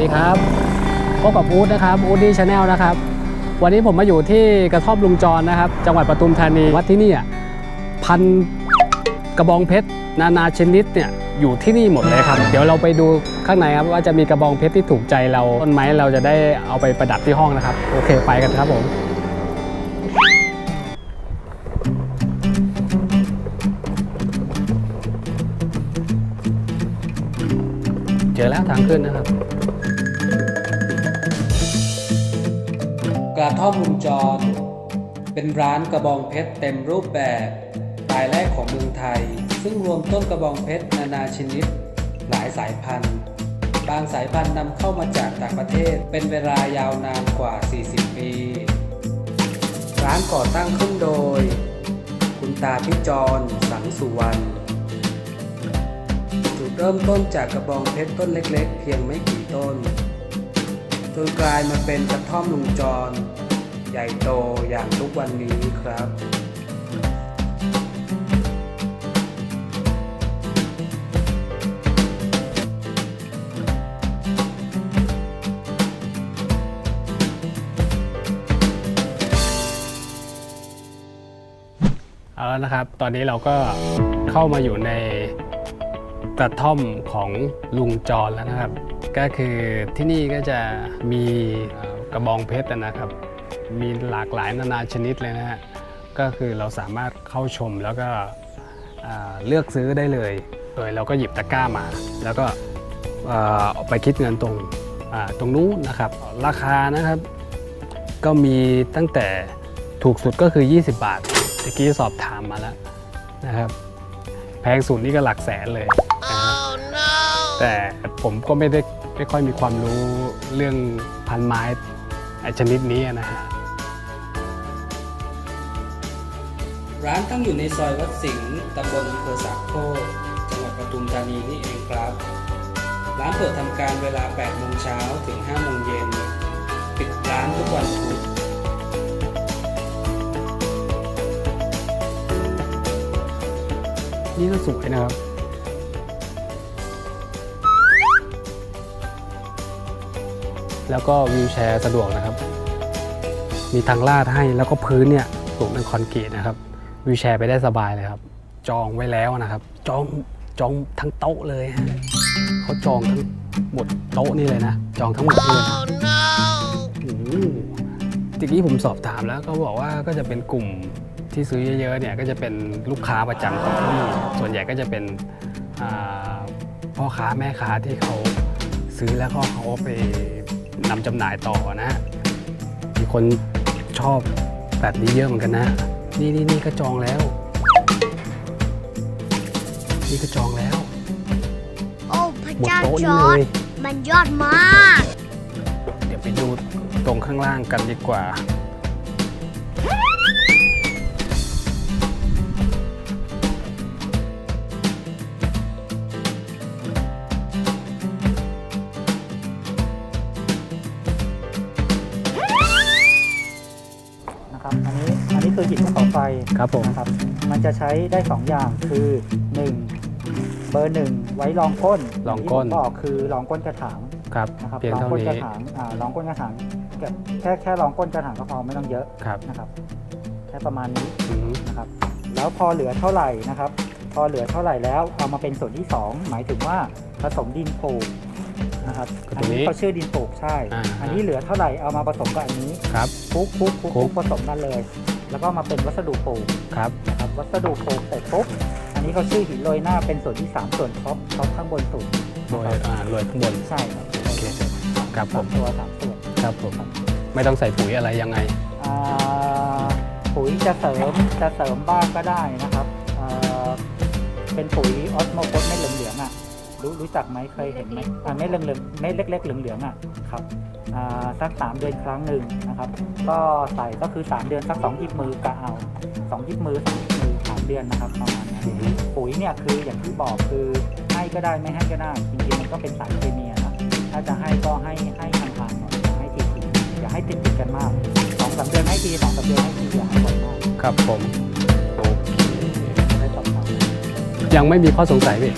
ดีครับพบกับอู๊ดนะครับอู๊ดดี้ชาแนลนะครับ วันนี้ผมมาอยู่ที่กระท่อมลุงจรนะครับ จังหวัดปทุมธานีวัดที่นี่อะพันกระบองเพชรนานาชนิดเนี่ยอยู่ที่นี่หมดเลยครับ เดี๋ยวเราไปดูข้างในครับว่าจะมีกระบองเพชรที่ถูกใจเราต้นไม้เราจะได้เอาไปประดับที่ห้องนะครับ โอเคไปกันครับผมเจอแล้วทางขึ้นนะครับ กระท่อมลุงจร เป็นร้านกระบองเพชรเต็มรูปแบบรายแรกของเมืองไทย ซึ่งรวมต้นกระบองเพชรนานาชนิด หลายสายพันธุ์ บางสายพันธุ์นำเข้ามาจากต่างประเทศเป็นเวลายาวนานกว่า 40 ปี ร้านก่อตั้งขึ้นโดย คุณตาพิจรสังสุวรรณจุดเริ่มต้นจากกระบองเพชรต้นเล็ก ๆ เพียงไม่กี่ต้นจนกลายมาเป็นกระท่อมลุงจร หญ่โตอย่างทุกวันนี้ครับเอาแล้วนะครับ ตอนนี้เราก็เข้ามาอยู่ในกระท่อมของลุงจรแล้วนะครับ ก็คือที่นี่ก็จะมีกระบองเพชรนะครับ มีหลากหลายนานาชนิดเลยนะฮะก็คือเราสามารถเข้าชมแล้วก็อ่าเลือกซื้อได้เลย โดยเราก็หยิบตะกร้ามา แล้วก็เอ่อเอาไปคิดเงินตรงอ่าตรงนู้นนะครับ ราคานะครับก็มีตั้งแต่ถูกสุดก็คือ 20 บาทตะกี้สอบถามมาแล้วนะครับแพงสุดนี่ก็หลักแสนเลยนะฮะแต่ผมก็ไม่ได้ไม่ค่อยมีความรู้เรื่องพันไม้ไอ้ ชนิดนี้นะฮะร้านตั้งอยู่ในซอยวัดสิงห์ตำบลอำเภอสามโคกจังหวัดปทุมธานีนี่เองครับ ร้านเปิดทำการเวลา 8 โมงเช้าถึง 5 โมงเย็น ปิดร้านทุกวันพุธนี่ก็สวยนะครับ แล้วก็วิวแชร์สะดวกนะครับ มีทางลาดให้แล้วก็พื้นเนี่ยปลูกเป็นคอนกรีตนะครับวิวแชร์ไปได้สบายเลยครับ จองไว้แล้วนะครับ จองจองทั้งโต๊ะเลยฮะเขาจองทั้งหมดโต๊ะนี่เลยนะ จองทั้งหมดเลยนะโอ้โหทีนี้ผมสอบถามแล้วก็บอกว่าก็จะเป็นกลุ่มที่ซื้อเยอะๆเนี่ยก็จะเป็นลูกค้าประจำของที่นี่ส่วนใหญ่ก็จะเป็นอ่าพ่อค้าแม่ค้าที่เขาซื้อแล้วก็เขาเอาไป นำจำหน่ายต่อนะ มีคนชอบแบบนี้เยอะเหมือนกันนะ นี่นี่นี่ก็จองแล้ว นี่ก็จองแล้ว โอ้พระหมดเจ้าโต๊ะจนี่อเลร์ดยมันยอดมาก เดี๋ยวไปดูตรงข้างล่างกันดีกว่า นะครับ อันนี้อันนี้คือหินภูเขาไฟครับผมนะครับ มันจะใช้ได้ 2 อย่างคือ 1 เบอร์หนึ่งไว้รองก้นรองก้น ที่ผมบอกคือรองก้นกระถางครับนะครับเพียงรองเท่าก้นกระนี้ถางอ่ารองก้นกระถางแค่แค่แค่รองก้นกระถางก็พอไม่ต้องเยอะครับนะครับแค่ประมาณนี้อืมนะครับ แล้วพอเหลือเท่าไหร่นะครับ พอเหลือเท่าไหร่แล้วเอามาเป็นส่วนที่ 2 หมายถึงว่าผสมดินปลูก นะครับคืออัตรงนี้นี้เขาชื่อดินปลูกใช่ อ่า อันนี้เหลือเท่าไหร่เอามาผสมกับอันนี้ครับ คลุกคลุกคลุกคลุคลุกกผสมกันเลย แล้วก็มาเป็นวัสดุปลูกครับนะครับวัสดุปลูกเสร็จปุ๊บอันนี้เขาชื่อหินโรยหน้าเป็นส่วนที่3ส่วนท็อปท็อปข้างบนสุดโดยนะครับอ่าโรยข้างบน ใช่ครับโอเคครับผสามมตัวสามส่วนครับผม ไม่ต้องใส่ปุ๋ยอะไรยังไง อ่าปุ๋ยจะเสริมจะเสริมบ้างก็ได้นะครับอ่าเป็นปุ๋ยออสโมโคสเม็ดเหลืองๆอะ รู้รู้จักไหมเคยเห็นไหมอ่าเม็ดเหลืองๆเม็ดเล็ก ๆ เหลืองๆอะครับอ่าสักสามเดือนครั้งหนึ่งนะครับ ก็ใส่ก็คือ3เดือนสักสองหยิบมือกะเอาสองหยิบมือสองหยิบมือสามเดือนนะครับประมาณนั้นอืมปุ๋ยเนี่ยคืออย่างที่บอกคือให้ก็ได้ไม่ให้ก็ได้จริงๆมันก็เป็นสารเคมีอะนะถ้าจะให้ก็ให้ให้ห่างๆหน่อยอย่าให้ทีทีอย่าให้ติดติดๆกันมากสองสามเดือนให้ทีสองสามเดือนให้ทีอย่าให้บ่อยมากครับผมโอเคได้สอบถามยังไม่มีข้อสงสัยพี่